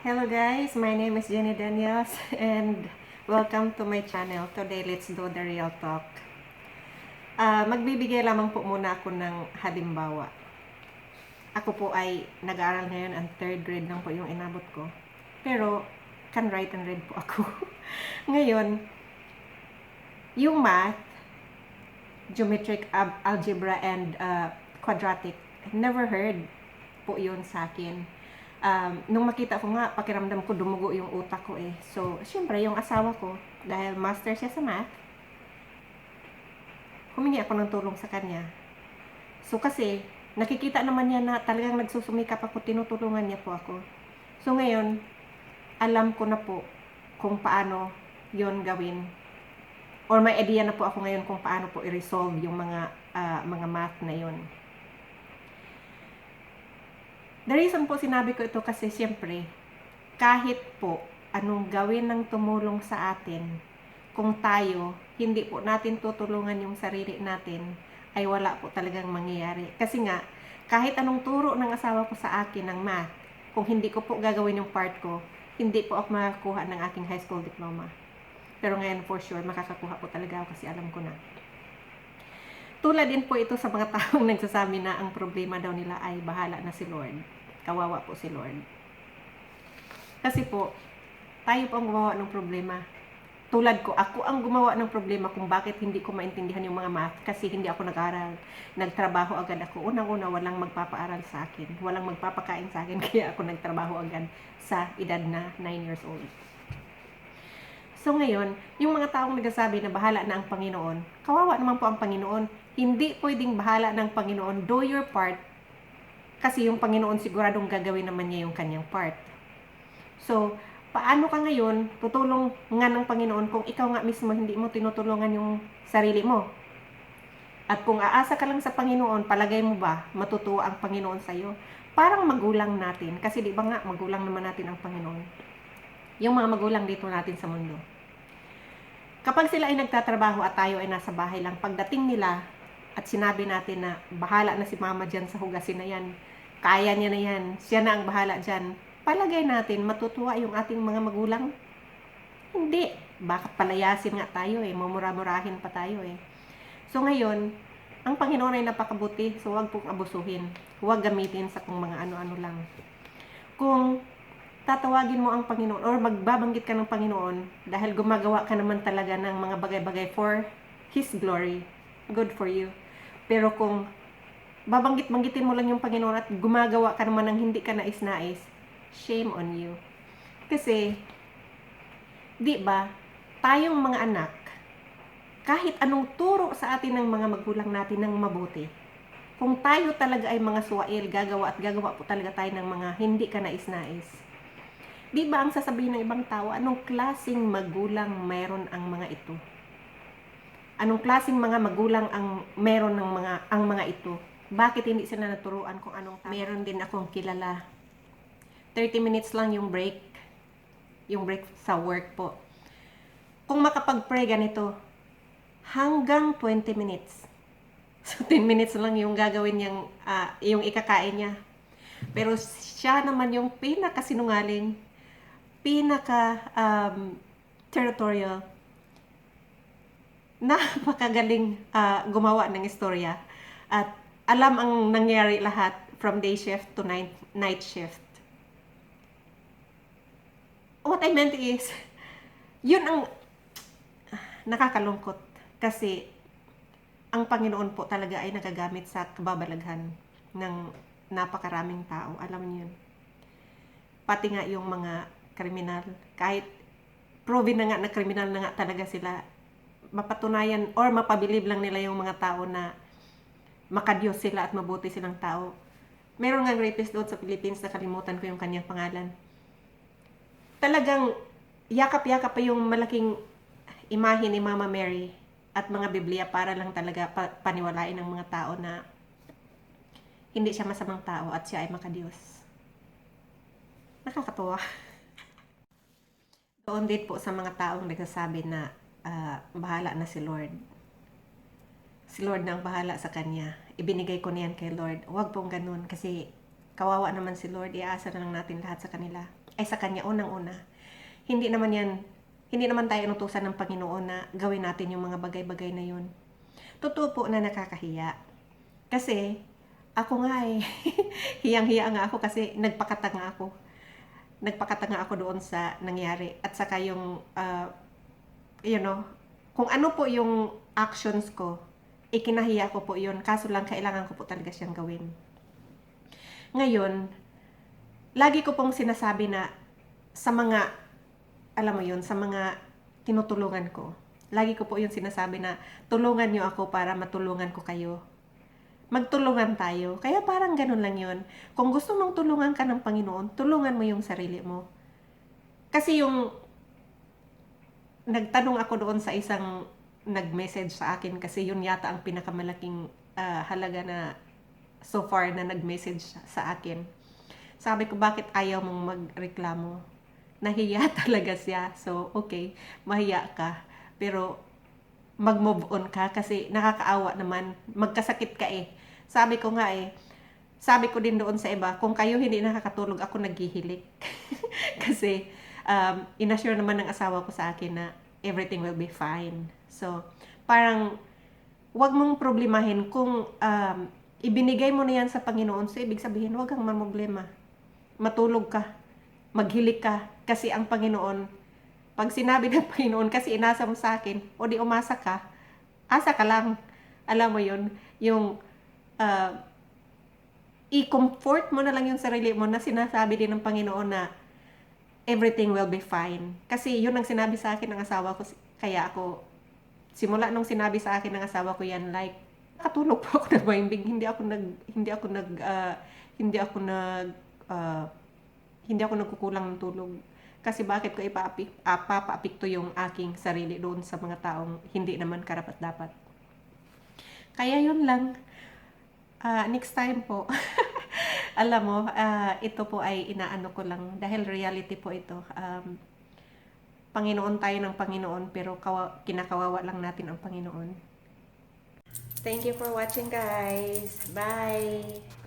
Hello guys, my name is Jenny Daniels and welcome to my channel. Today, let's do the real talk. Ah, magbibigay lamang po muna ako ng halimbawa. Ako po ay nag-aaral ngayon ang third grade lang po yung inabot ko. Pero, can write and read po ako. ngayon, yung math, geometric algebra and uh, quadratic, never heard po yun sa akin um, nung makita ko nga, pakiramdam ko dumugo yung utak ko eh. So, syempre, yung asawa ko, dahil master siya sa math, humingi ako ng tulong sa kanya. So, kasi, nakikita naman niya na talagang nagsusumikap ako, tinutulungan niya po ako. So, ngayon, alam ko na po kung paano yon gawin. Or may idea na po ako ngayon kung paano po i-resolve yung mga ah, mga math na yon. The reason po sinabi ko ito kasi siyempre, kahit po anong gawin ng tumulong sa atin, kung tayo hindi po natin tutulungan yung sarili natin, ay wala po talagang mangyayari. Kasi nga, kahit anong turo ng asawa ko sa akin ng math, kung hindi ko po gagawin yung part ko, hindi po ako makakuha ng aking high school diploma. Pero ngayon for sure, makakakuha po talaga ako kasi alam ko na. Tulad din po ito sa mga taong nagsasabi na ang problema daw nila ay bahala na si Lord. Kawawa po si Lord. Kasi po, tayo po ang gumawa ng problema. Tulad ko, ako ang gumawa ng problema kung bakit hindi ko maintindihan yung mga math kasi hindi ako nag-aral. Nagtrabaho agad ako. Unang-una, walang magpapaaral sa akin. Walang magpapakain sa akin kaya ako nagtrabaho agad sa edad na 9 years old. So ngayon, yung mga taong nagsasabi na bahala na ang Panginoon, kawawa naman po ang Panginoon. Hindi pwedeng bahala ng Panginoon. Do your part. Kasi yung Panginoon siguradong gagawin naman niya yung kanyang part. So, paano ka ngayon tutulong nga ng Panginoon kung ikaw nga mismo hindi mo tinutulungan yung sarili mo? At kung aasa ka lang sa Panginoon, palagay mo ba matutuwa ang Panginoon sa iyo? Parang magulang natin. Kasi di ba nga, magulang naman natin ang Panginoon. Yung mga magulang dito natin sa mundo. Kapag sila ay nagtatrabaho at tayo ay nasa bahay lang, pagdating nila at sinabi natin na bahala na si mama dyan sa hugasin na yan, kaya niya na yan, siya na ang bahala dyan, palagay natin matutuwa yung ating mga magulang? Hindi. Baka palayasin nga tayo eh, mamura-murahin pa tayo eh. So ngayon, ang Panginoon ay napakabuti, so huwag pong abusuhin. Huwag gamitin sa kung mga ano-ano lang. Kung tatawagin mo ang Panginoon or magbabanggit ka ng Panginoon dahil gumagawa ka naman talaga ng mga bagay-bagay for His glory, good for you. Pero kung babanggit-banggitin mo lang yung Panginoon at gumagawa ka naman ng hindi ka nais-nais, shame on you. Kasi, di ba, tayong mga anak, kahit anong turo sa atin ng mga magulang natin ng mabuti, kung tayo talaga ay mga suwail, gagawa at gagawa po talaga tayo ng mga hindi ka nais-nais. Di ba ang sasabihin ng ibang tao, anong klasing magulang meron ang mga ito? Anong klasing mga magulang ang meron ng mga ang mga ito? Bakit hindi sila naturuan kung anong tama? Meron din akong kilala. 30 minutes lang yung break. Yung break sa work po. Kung makapag-pray ganito, hanggang 20 minutes. So, 10 minutes lang yung gagawin niyang, ah, yung ikakain niya. Pero siya naman yung pinakasinungaling, pinaka um, territorial, napakagaling ah, gumawa ng istorya. At alam ang nangyari lahat from day shift to night, night shift. What I meant is, yun ang nakakalungkot kasi ang Panginoon po talaga ay nagagamit sa kababalaghan ng napakaraming tao. Alam niyo yun. Pati nga yung mga kriminal, kahit proven na nga na kriminal na nga talaga sila, mapatunayan or mapabilib lang nila yung mga tao na makadiyos sila at mabuti silang tao. Meron nga rapist doon sa Philippines, nakalimutan ko yung kanyang pangalan. Talagang yakap-yakap pa yung malaking imahe ni Mama Mary at mga Biblia para lang talaga pa- paniwalain ng mga tao na hindi siya masamang tao at siya ay makadiyos. Nakakatuwa. Doon din po sa mga taong nagsasabi na ah, bahala na si Lord. Si Lord na ang bahala sa kanya. Ibinigay ko na yan kay Lord. Huwag pong ganun kasi kawawa naman si Lord, iaasa na lang natin lahat sa kanila. Ay sa Kanya, unang-una. Hindi naman yan, hindi naman tayo inutusan ng Panginoon na gawin natin yung mga bagay-bagay na yun. Totoo po na nakakahiya. Kasi, ako nga eh, hiyang-hiya nga ako kasi nagpakatanga ako. Nagpakatanga ako doon sa nangyari. At saka yung, uh, you know, kung ano po yung actions ko, ikinahiya ko po yun. Kaso lang, kailangan ko po talaga siyang gawin. Ngayon, lagi ko pong sinasabi na sa mga, alam mo yun, sa mga tinutulungan ko, lagi ko po yung sinasabi na tulungan nyo ako para matulungan ko kayo. Magtulungan tayo. Kaya parang ganun lang yun. Kung gusto mong tulungan ka ng Panginoon, tulungan mo yung sarili mo. Kasi yung nagtanong ako doon sa isang nag-message sa akin kasi yun yata ang pinakamalaking ah, halaga na so far na nag-message sa akin. Sabi ko, bakit ayaw mong magreklamo? Nahiya talaga siya. So, okay, mahiya ka. Pero, mag-move on ka kasi nakakaawa naman. Magkasakit ka eh. Sabi ko nga eh, sabi ko din doon sa iba, kung kayo hindi nakakatulog, ako naghihilik. kasi, um, inassure naman ng asawa ko sa akin na everything will be fine. So, parang, wag mong problemahin kung um, ibinigay mo na yan sa Panginoon. So, ibig sabihin, wag kang mamroblema. Matulog ka. Maghilik ka. Kasi ang Panginoon, pag sinabi ng Panginoon, kasi inasa mo sa akin, o di umasa ka, asa ka lang. Alam mo yun, yung uh, i-comfort mo na lang yung sarili mo na sinasabi din ng Panginoon na everything will be fine. Kasi yun ang sinabi sa akin ng asawa ko. Kaya ako, simula nung sinabi sa akin ng asawa ko yan, like, nakatulog po ako ng mahimbing. Hindi ako nag, hindi ako nag, ah, hindi ako nag, ah, hindi ako nagkukulang ng tulog. Kasi bakit ko ipaapi, uh, papaapikto yung aking sarili doon sa mga taong hindi naman karapat-dapat. Kaya yun lang. Ah, next time po, alam mo, ah, ito po ay inaano ko lang dahil reality po ito. Um, Panginoon tayo ng Panginoon pero kawa, kinakawawa lang natin ang Panginoon. Thank you for watching guys. Bye!